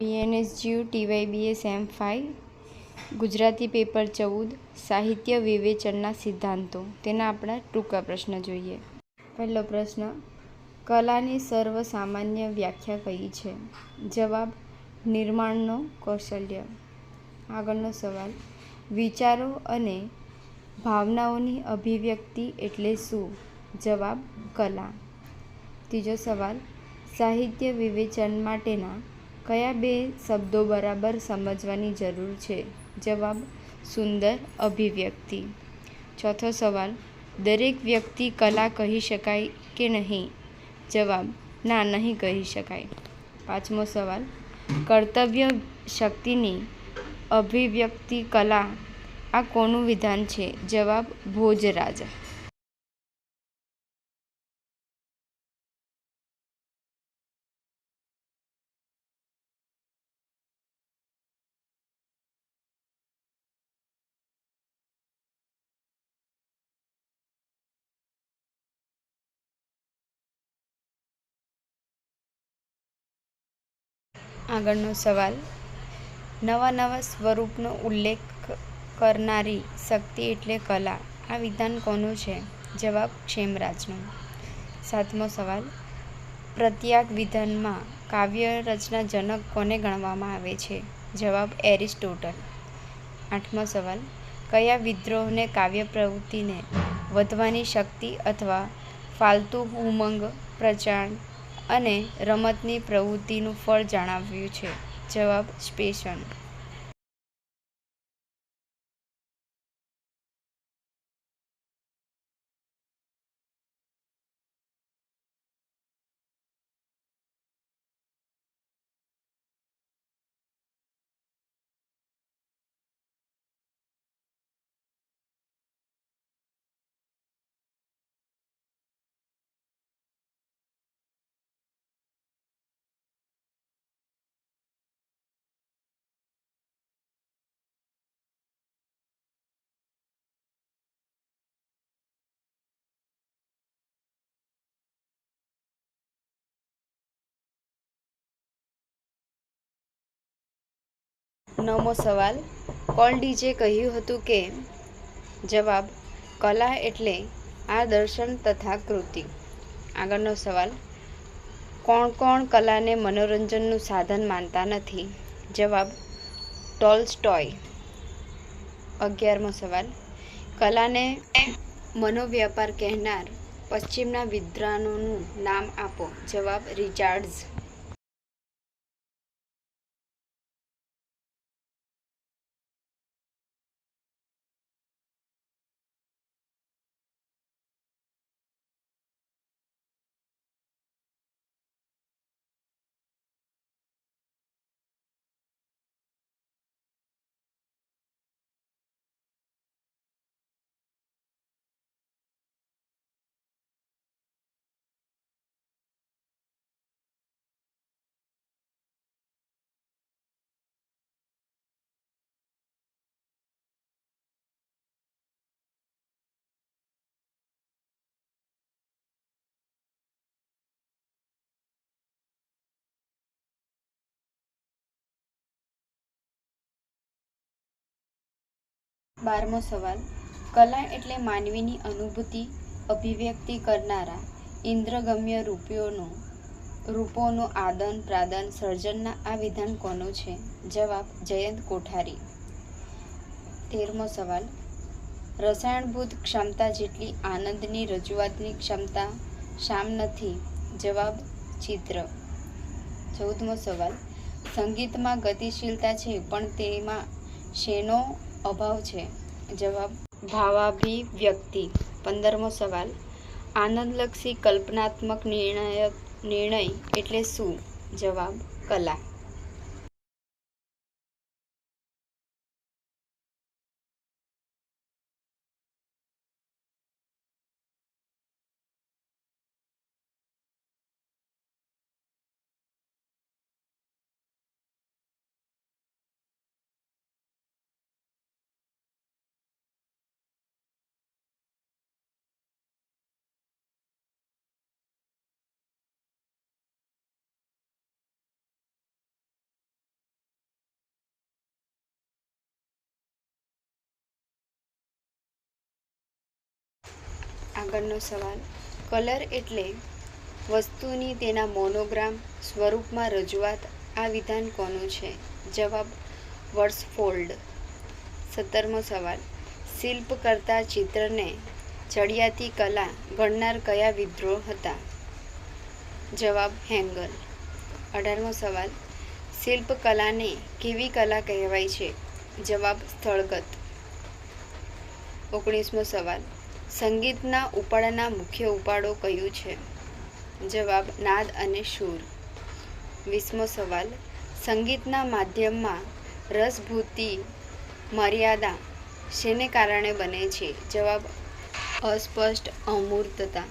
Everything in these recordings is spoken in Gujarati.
BNSGU TYBS M five Gujarati paper ચૌદ, સાહિત્ય વિવેચનના સિદ્ધાંતો. તેના આપણા ટૂંકા પ્રશ્ન જોઈએ. પહેલો પ્રશ્ન, કલાની સર્વસામાન્ય વ્યાખ્યા કઈ છે? જવાબ, નિર્માણનો કૌશલ્ય. આગળનો સવાલ, વિચારો અને ભાવનાઓની અભિવ્યક્તિ એટલે શું? જવાબ, કલા. ત્રીજો સવાલ, સાહિત્ય વિવેચન માટેના કયા બે શબ્દો બરાબર સમજવાની જરૂર છે? જવાબ, સુંદર અભિવ્યક્તિ. ચોથો સવાલ, દરેક વ્યક્તિ કલા કહી શકાય કે નહીં? જવાબ, ના, નહીં કહી શકાય. પાંચમો સવાલ, કર્તવ્ય શક્તિની અભિવ્યક્તિ કલા આ કોનું વિધાન છે? જવાબ, ભોજરાજ. આગળનો સવાલ. નવા નવા સ્વરૂપનો ઉલ્લેખ કરનારી શક્તિ એટલે કલા. આ વિધાન કોનું છે? જવાબ ક્ષેમરાજનો. સાતમો સવાલ. પ્રત્યાગ વિધાનમાં કાવ્ય રચના જનક કોને ગણવામાં આવે છે? જવાબ એરિસ્ટોટલ. આઠમો સવાલ. કયા વિદ્રોહને કાવ્ય પ્રવૃત્તિને વધવાની શક્તિ અથવા ફાલતુ ઉમંગ પ્રચાર અને રમતની પ્રવૃત્તિનું ફળ જણાવ્યું છે. જવાબ સ્પેશન નવમો સવાલ. કોલ્ડીજે કહ્યું હતું કે, જવાબ, કલા એટલે આ દર્શન તથા કૃતિ. આગળનો સવાલ, કોણ કોણ કલાને મનોરંજનનું સાધન માનતા નથી? જવાબ, ટોલ્સ્ટોય. અગિયારમો સવાલ, કલાને મનોવ્યાપાર કહેનાર પશ્ચિમના વિદ્વાનોનું નામ આપો. જવાબ, રિચાર્ડ્સ. બારમો સવાલ. કલા એટલે માનવીની અનુભૂતિ, અભિવ્યક્તિ કરનારા ઇન્દ્રગમ્ય રૂપિયોનો રૂપોનું આદન પ્રાદન સર્જનના આ વિધાન કોનું છે? જવાબ, જયંત કોઠારી. તેરમો સવાલ. રસાયણભૂત ક્ષમતા જેટલી આનંદની રજૂઆતની ક્ષમતા શામ નથી. જવાબ, ચિત્ર. ચૌદમો સવાલ. સંગીતમાં ગતિશીલતા છે, પણ તેમાં શેનો અભાવ છે? જવાબ ભાવાભિવ્યક્તિ પંદરમો સવાલ આનંદલક્ષી કલ્પનાત્મક નિર્ણય નિર્ણય એટલે શું? જવાબ કલા. આગળનો સવાલ. કલર એટલે વસ્તુની તેના મોનોગ્રામ સ્વરૂપમાં રજૂઆત. આ વિધાન કોનું છે? જવાબ વર્સફોલ્ડ સત્તરમો સવાલ. શિલ્પ કરતા ચિત્રને ચડિયાતી કલા ગણનાર કયા વિદ્રોહ હતા? જવાબ હેંગલ. અઢારમો સવાલ. શિલ્પ કલાને કેવી કલા કહેવાય છે? જવાબ સ્થળગત. ઓગણીસમો સવાલ. સંગીતના ઉપાડના મુખ્ય ઉપાડો કયું છે? જવાબ, નાદ અને સૂર વીસમો સવાલ, સંગીતના માધ્યમમાં રસભૂતિ મર્યાદા શેને કારણે બને છે? જવાબ, અસ્પષ્ટ અમૂર્તતા.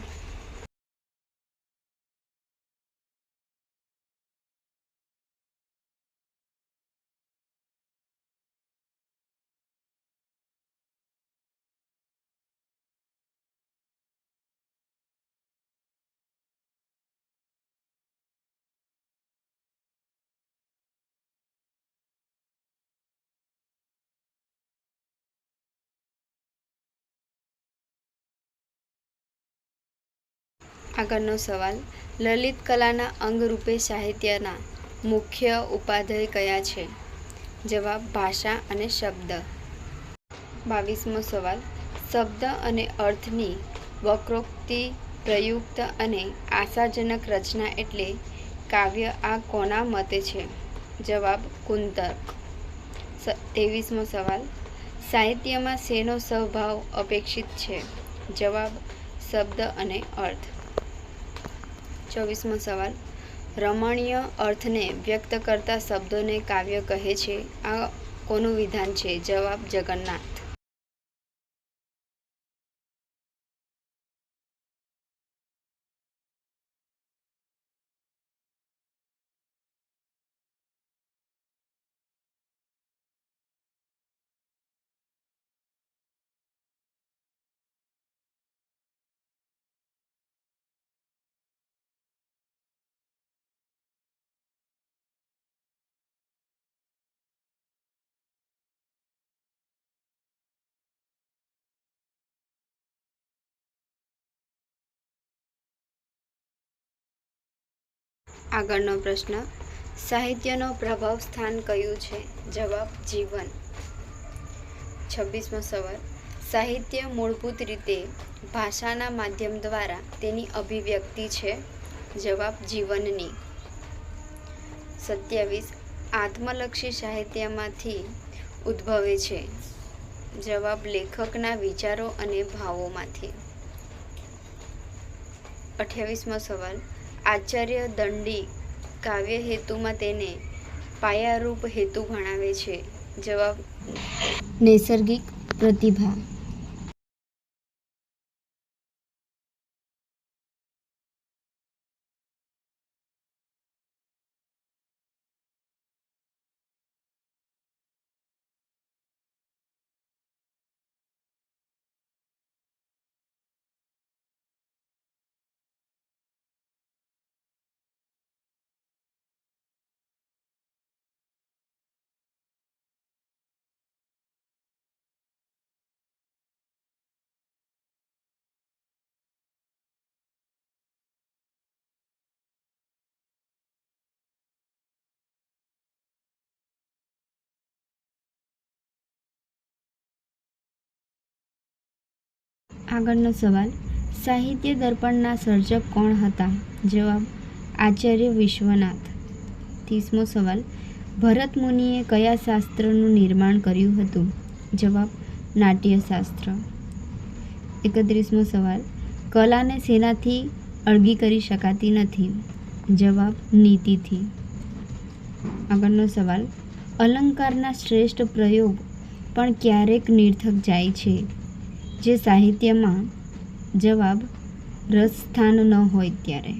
આગળનો સવાલ. લલિત કલાના અંગરૂપે સાહિત્યના મુખ્ય ઉપાધ્યય કયા છે? જવાબ, ભાષા અને શબ્દ. બાવીસમો સવાલ. શબ્દ અને અર્થની વક્રોક્તિ પ્રયુક્ત અને આશાજનક રચના એટલે કાવ્ય આ કોના મતે છે? જવાબ, કુંતર. ત્રેવીસમો સવાલ. સાહિત્યમાં શેનો સ્વભાવ અપેક્ષિત છે? જવાબ, શબ્દ અને અર્થ. ચોવીસમો સવાલ. રમણીય અર્થને વ્યક્ત કરતા શબ્દોને કાવ્ય કહે છે. આ કોનું વિધાન છે? જવાબ જગન્નાથ. આગળનો પ્રશ્ન, સાહિત્યનો પ્રભાવ સ્થાન કયું છે? જવાબ, જીવન. છવ્વીસમો સવાલ, સાહિત્ય મૂળભૂત રીતે ભાષાના માધ્યમ દ્વારા તેની અભિવ્યક્તિ છે? જવાબ, જીવનની. સત્યાવીસ, આત્મલક્ષી સાહિત્યમાંથી ઉદ્ભવે છે. જવાબ, લેખકના વિચારો અને ભાવોમાંથી. અઠ્યાવીસમો સવાલ આચાર્ય દંડી કાવ્ય હેતુમાં તેને પાયારૂપ હેતુ ગણાવે છે. જવાબ નૈસર્ગિક પ્રતિભા. આગળનો સવાલ, સાહિત્ય દર્પણના સર્જક કોણ હતા? જવાબ, આચાર્ય વિશ્વનાથ. ત્રીસમો સવાલ, ભરત મુનિએ કયા શાસ્ત્રનું નિર્માણ કર્યું હતું? જવાબ, નાટ્યશાસ્ત્ર. એકત્રીસમો સવાલ, કલાને સેનાથી અળગી કરી શકાતી નથી. જવાબ, નીતિથી. આગળનો સવાલ, અલંકારના શ્રેષ્ઠ પ્રયોગ પણ ક્યારેક નિર્થક જાય છે? જે સાહિત્યમાં જવાબ રસ સ્થાન ન હોય ત્યારે.